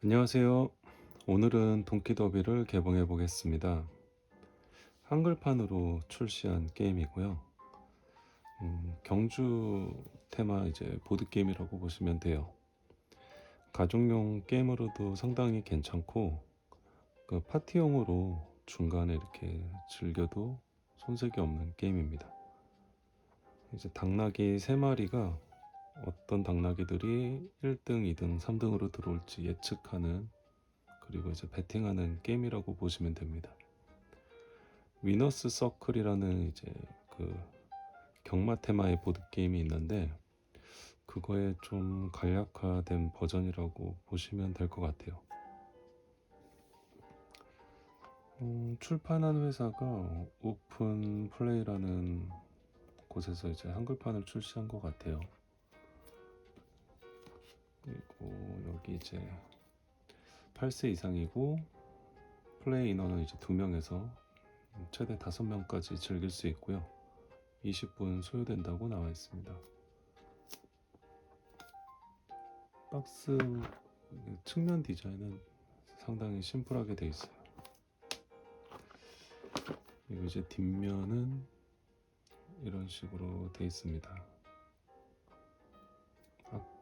안녕하세요. 오늘은 동키더비를 개봉해 보겠습니다. 한글판으로 출시한 게임이고요. 음, 경주 테마 이제 보드 게임이라고 보시면 돼요. 가족용 게임으로도 상당히 괜찮고 그 파티용으로 중간에 이렇게 즐겨도 손색이 없는 게임입니다. 이제 당나귀 세 마리가 어떤 당나귀들이 1등, 2등, 3등으로 들어올지 예측하는 그리고 이제 베팅하는 게임이라고 보시면 됩니다. 위너스 서클이라는 이제 그 경마 테마의 보드 게임이 있는데 그거에 좀 간략화된 버전이라고 보시면 될 것 같아요. 음, 출판한 회사가 오픈 플레이라는 곳에서 이제 한글판을 출시한 것 같아요. 그리고 여기 이제 8세 이상이고 플레이 인원은 이제 2명에서 최대 5명까지 즐길 수 있고요. 20분 소요된다고 나와 있습니다. 박스 측면 디자인은 상당히 심플하게 되어 있어요. 그리고 이제 뒷면은 이런 식으로 되어 있습니다.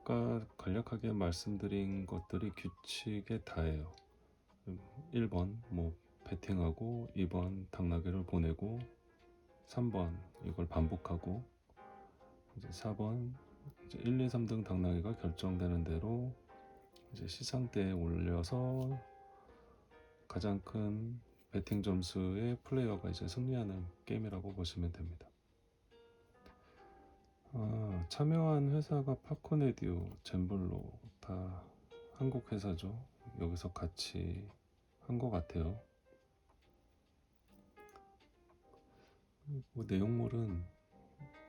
아까 간략하게 말씀드린 것들이 규칙에 다예요. 1번 뭐 배팅하고 2번 당나귀를 보내고 3번 이걸 반복하고 이제 4번 이제 1, 2, 3등 당나귀가 결정되는 대로 이제 시상대에 올려서 가장 큰 배팅 점수의 플레이어가 이제 승리하는 게임이라고 보시면 됩니다. 아, 참여한 회사가 파코네디오, 젠블로 다 한국 회사죠. 여기서 같이 한 것 같아요. 그리고 내용물은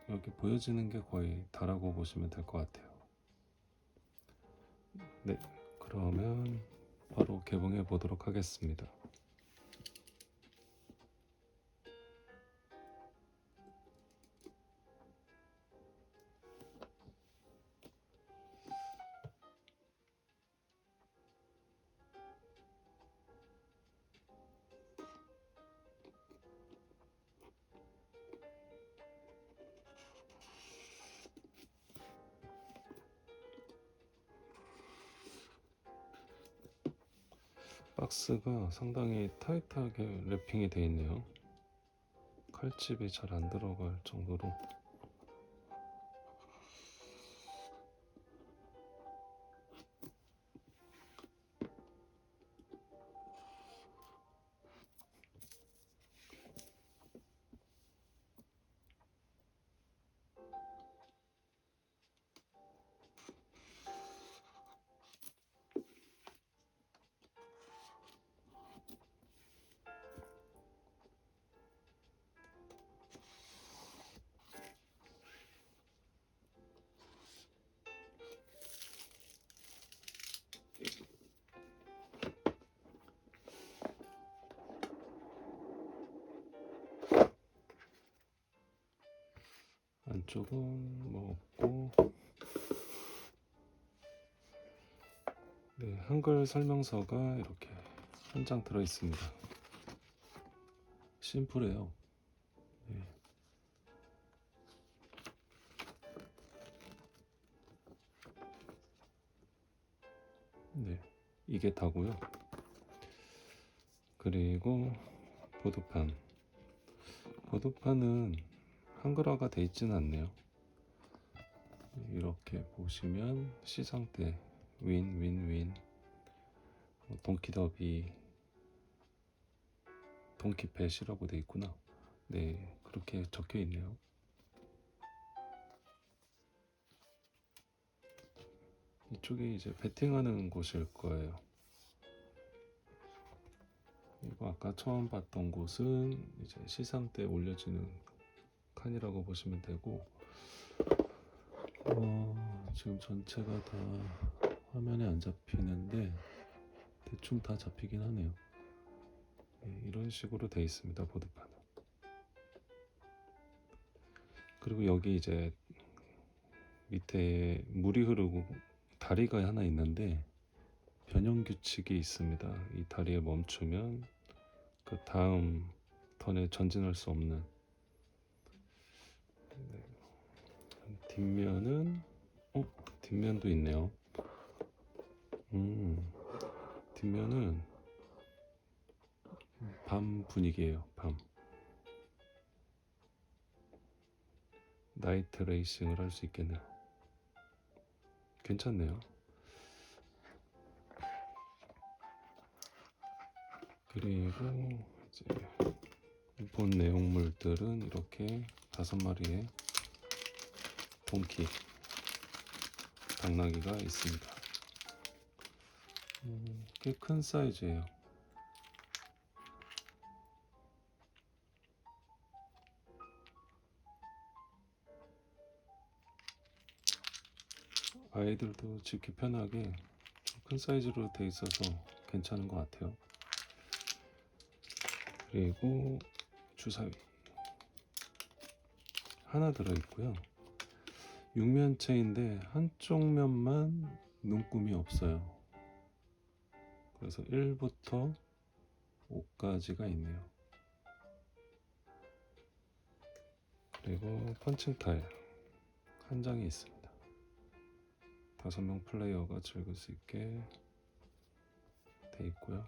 여기 보여지는 게 거의 다라고 보시면 될 것 같아요. 네, 그러면 바로 개봉해 보도록 하겠습니다. 박스가 상당히 타이트하게 랩핑이 되어 있네요. 칼집이 잘 안 들어갈 정도로 안쪽은 뭐 없고 네, 한글 설명서가 이렇게 한 장 들어 있습니다. 심플해요. 네. 네, 이게 다고요. 그리고 보드판. 보드판은 한글화가 돼 있지는 않네요. 이렇게 보시면 시상대 윈, 윈, 윈, 어, 동키더비, 동키펫이라고 돼 있구나. 네, 그렇게 적혀 있네요. 이쪽이 이제 베팅하는 곳일 거예요. 그리고 아까 처음 봤던 곳은 이제 시상 때 올려지는 칸이라고 보시면 되고 어, 지금 전체가 다 화면에 안 잡히는데 대충 다 잡히긴 하네요. 네, 이런 식으로 돼 있습니다 보드판은. 그리고 여기 이제 밑에 물이 흐르고 다리가 하나 있는데 변형 규칙이 있습니다. 이 다리에 멈추면 그 다음 턴에 전진할 수 없는 네. 뒷면은 어 뒷면도 있네요. 음 뒷면은 밤 분위기예요. 밤 나이트 레이싱을 할 수 있겠네요. 괜찮네요. 그리고 이제 본 내용물들은 이렇게 다섯 마리의 동키 당나귀가 있습니다. 음, 꽤큰 사이즈예요. 아이들도 집기 편하게 좀큰 사이즈로 돼 있어서 괜찮은 것 같아요. 그리고 주사위 하나 들어 있고요. 육면체인데 한쪽 면만 눈금이 없어요. 그래서 1부터 5까지가 있네요. 그리고 펀칭 타일 한 장이 있습니다. 다섯 명 플레이어가 즐길 수 있게 돼 있고요.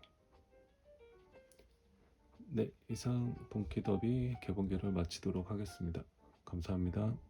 네, 이상 본키 더비 개봉계를 마치도록 하겠습니다. 감사합니다.